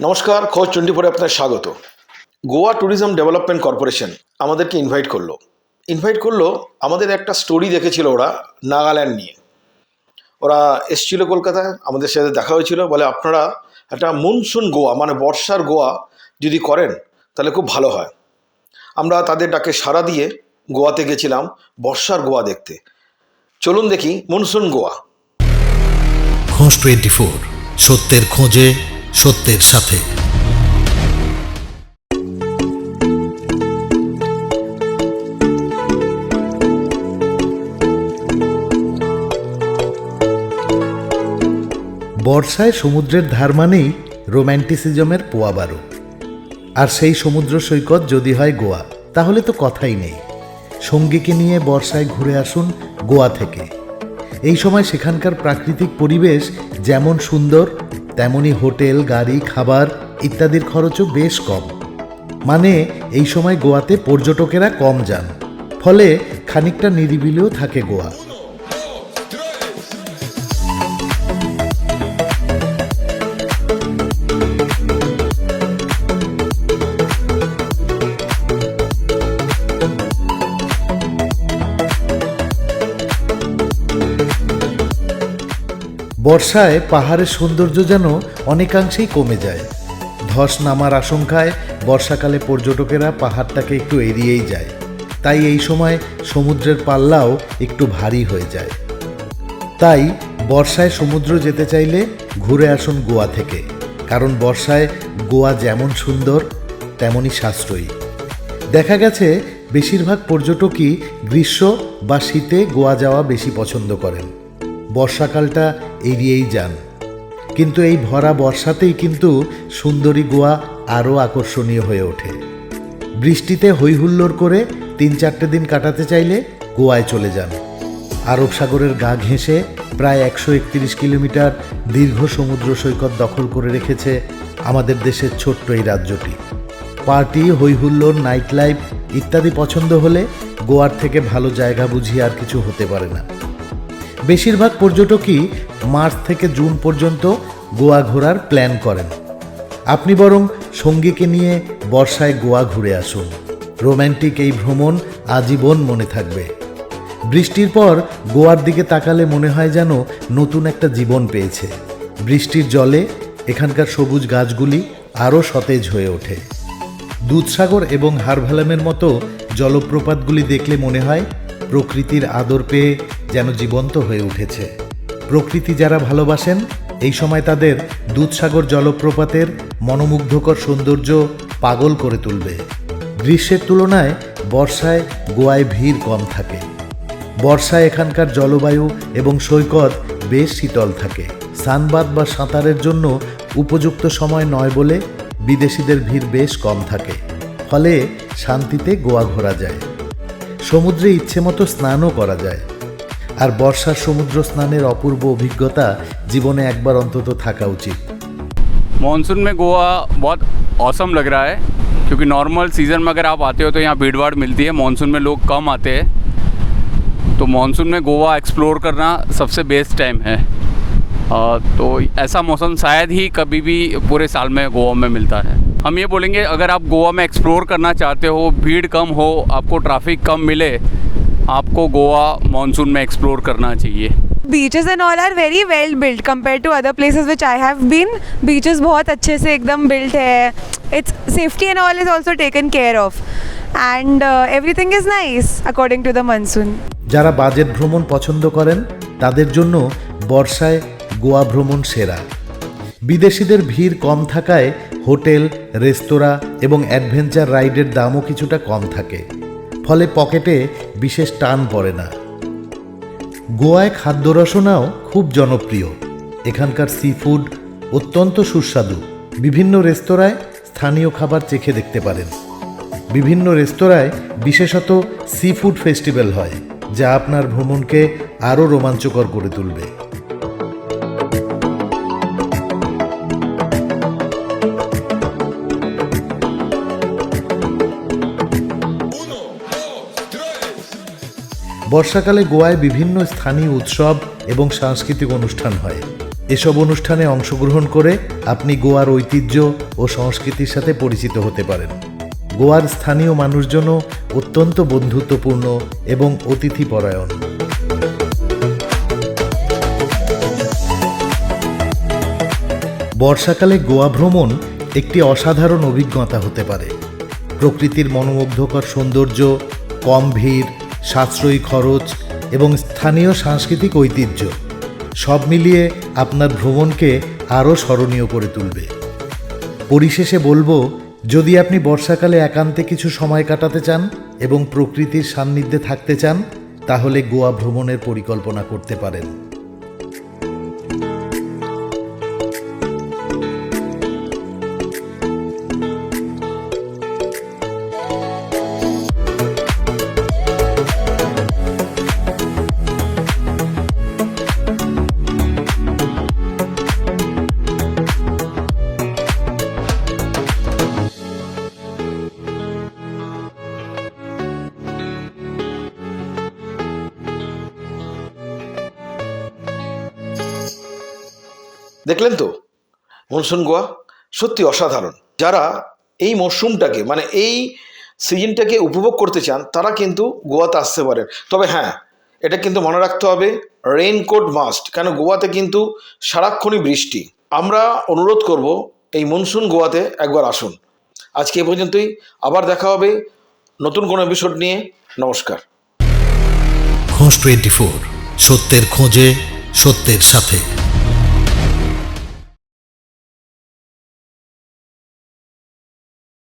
নমস্কার, খোঁজ টোয়েন্টি আপনার স্বাগত। গোয়া ট্যুরিজম ডেভেলপমেন্ট কর্পোরেশন আমাদেরকে ইনভাইট করল। ইনভাইট করল আমাদের একটা স্টোরি দেখেছিল ওরা নাগাল্যান্ড নিয়ে। ওরা এসছিল কলকাতায়, আমাদের সাথে দেখা হয়েছিল, বলে আপনারা একটা মনসুন গোয়া মানে বর্ষার গোয়া যদি করেন, তাহলে খুব ভালো হয়। আমরা তাদের ডাকে সাড়া দিয়ে গোয়াতে গেছিলাম, বর্ষার গোয়া দেখতে। চলুন দেখি মনসুন গোয়া। খোঁজ টোয়েন্টি ফোর, সত্যের খোঁজে সত্যের সাথে। বর্ষায় সমুদ্রের ধার মানেই রোম্যান্টিসিজমের পোয়া বারো আর সেই সমুদ্র সৈকত যদি হয় গোয়া, তাহলে তো কথাই নেই। সঙ্গীকে নিয়ে বর্ষায় ঘুরে আসুন গোয়া থেকে। এই সময় সেখানকার প্রাকৃতিক পরিবেশ যেমন সুন্দর তেমনি হোটেল, গাড়ি, খাবার ইত্যাদির খরচও বেশ কম। মানে এই সময় গোয়াতে পর্যটকেরা কম যান। ফলে খানিকটা নিরিবিলিও থাকে গোয়া। বর্ষায় পাহাড়ের সৌন্দর্য যেন অনেকাংশেই কমে যায়। ধস নামার আশঙ্কায় বর্ষাকালে পর্যটকেরা পাহাড়টাকে একটু এড়িয়েই যায়। তাই এই সময় সমুদ্রের পাল্লাও একটু ভারী হয়ে যায়। তাই বর্ষায় সমুদ্র যেতে চাইলে ঘুরে আসুন গোয়া থেকে, কারণ বর্ষায় গোয়া যেমন সুন্দর তেমনই সাশ্রয়ী। দেখা গেছে বেশিরভাগ পর্যটকই গ্রীষ্ম বা শীতে গোয়া যাওয়া বেশি পছন্দ করেন। বর্ষাকালটা এড়িয়েই যান। কিন্তু এই ভরা বর্ষাতেই কিন্তু সুন্দরী গোয়া আরও আকর্ষণীয় হয়ে ওঠে। বৃষ্টিতে হৈহুল্লোড় করে তিন চারটে দিন কাটাতে চাইলে গোয়ায় চলে যান। আরব সাগরের গা ঘেঁষে প্রায় একশো একত্রিশ কিলোমিটার দীর্ঘ সমুদ্র সৈকত দখল করে রেখেছে আমাদের দেশের ছোট্ট এই রাজ্যটি। পার্টি, হৈহুল্লোড় নাইট লাইফ ইত্যাদি পছন্দ হলে গোয়ার থেকে ভালো জায়গা বুঝি আর কিছু হতে পারে না। বেশিরভাগ পর্যটকই মার্চ থেকে জুন পর্যন্ত গোয়া ঘোরার প্ল্যান করেন। আপনি বরং সঙ্গীকে নিয়ে বর্ষায় গোয়া ঘুরে আসুন। রোম্যান্টিক এই ভ্রমণ আজীবন মনে থাকবে। বৃষ্টির পর গোয়ার দিকে তাকালে মনে হয় যেন নতুন একটা জীবন পেয়েছে। বৃষ্টির জলে এখানকার সবুজ গাছগুলি আরও সতেজ হয়ে ওঠে। দুধসাগর এবং হারভালামের মতো জলপ্রপাতগুলি দেখলে মনে হয় প্রকৃতির আদর পেয়ে যেন জীবন্ত হয়ে উঠেছে। প্রকৃতি যারা ভালোবাসেন, এই সময় তাদের দুধসাগর জলপ্রপাতের মনোমুগ্ধকর সৌন্দর্য পাগল করে তুলবে। গ্রীষ্মের তুলনায় বর্ষায় গোয়ায় ভিড় কম থাকে। বর্ষায় এখানকার জলবায়ু এবং সৈকত বেশ শীতল থাকে। সানবাদ বা সাঁতারের জন্য উপযুক্ত সময় নয় বলে বিদেশিদের ভিড় বেশ কম থাকে। ফলে শান্তিতে গোয়া ঘোরা যায়। সমুদ্রে ইচ্ছে মতো স্নানও করা যায়। আর বর্ষার সমুদ্র স্নানের অপূর্ব অভিজ্ঞতা জীবনে একবার অন্তত থাকা উচিত मानसून में गोवा बहुत औसम लग रहा है क्योंकि नॉर्मल सीज़न में अगर आप आते हो तो यहाँ भीड़ भाड़ मिलती है मानसून में लोग कम आते हैं तो मानसून में गोवा एक्सप्लोर करना सबसे बेस्ट टाइम है अ, तो ऐसा मौसम शायद ही कभी भी पूरे साल में गोवा में मिलता है हम ये बोलेंगे अगर आप गोवा में एक्सप्लोर करना चाहते हो भीड़ कम हो आपको ट्रैफिक कम मिले आपको गोवा मानसून में एक्सप्लोर करना चाहिए beaches and all are very well built compare to other places which I have been beaches बहुत अच्छे से एकदम बिल्ट है it's safety and all is also taken care of and everything is nice according to the monsoon যারা budget ভ্রমণ পছন্দ করেন তাদের জন্য বর্ষায় গোয়া ভ্রমণ সেরা বিদেশিদের ভিড় কম থাকায় হোটেল রেস্তোরাঁ এবং অ্যাডভেঞ্চার রাইডের দামও কিছুটা কম থাকে ফলে পকেটে বিশেষ টান পড়ে না। গোয়ায় খাদ্য রসনাও খুব জনপ্রিয়। এখানকার সি ফুড অত্যন্ত সুস্বাদু। বিভিন্ন রেস্তোরাঁয় স্থানীয় খাবার চেখে দেখতে পারেন। বিভিন্ন রেস্তোরাঁয় বিশেষত সি ফুড ফেস্টিভ্যাল হয়, যা আপনার ভ্রমণকে আরও রোমাঞ্চকর করে তুলবে। বর্ষাকালে গোয়ায় বিভিন্ন স্থানীয় উৎসব এবং সাংস্কৃতিক অনুষ্ঠান হয়। এসব অনুষ্ঠানে অংশগ্রহণ করে আপনি গোয়ার ঐতিহ্য ও সংস্কৃতির সাথে পরিচিত হতে পারেন। গোয়ার স্থানীয় মানুষজনও অত্যন্ত বন্ধুত্বপূর্ণ এবং অতিথিপরায়ণ। বর্ষাকালে গোয়া ভ্রমণ একটি অসাধারণ অভিজ্ঞতা হতে পারে। প্রকৃতির মনোমুগ্ধকর সৌন্দর্য, কম ভিড় সাশ্রয়ী খরচ এবং স্থানীয় সাংস্কৃতিক ঐতিহ্য, সব মিলিয়ে আপনার ভ্রমণকে আরও স্মরণীয় করে তুলবে। পরিশেষে বলব, যদি আপনি বর্ষাকালে একান্তে কিছু সময় কাটাতে চান এবং প্রকৃতির সান্নিধ্যে থাকতে চান, তাহলে গোয়া ভ্রমণের পরিকল্পনা করতে পারেন। দেখলেন তো? মনসুন গোয়া সত্যি অসাধারণ। যারা এই মরশুমটাকে মানে এই সিজনটাকে উপভোগ করতে চান, তারা কিন্তু গোয়াতে আসতে পারেন। তবে হ্যাঁ এটা কিন্তু মনে রাখতে হবে রেইনকোট মাস্ট কেন গোয়াতে কিন্তু সারাক্ষণই বৃষ্টি। আমরা অনুরোধ করব, এই মনসুন গোয়াতে একবার আসুন। আজকে এ পর্যন্তই, আবার দেখা হবে নতুন কোনো এপিসোড নিয়ে। নমস্কার। খোঁজ টোয়েন্টি ফোর সত্যের খোঁজে, সত্যের সাথে।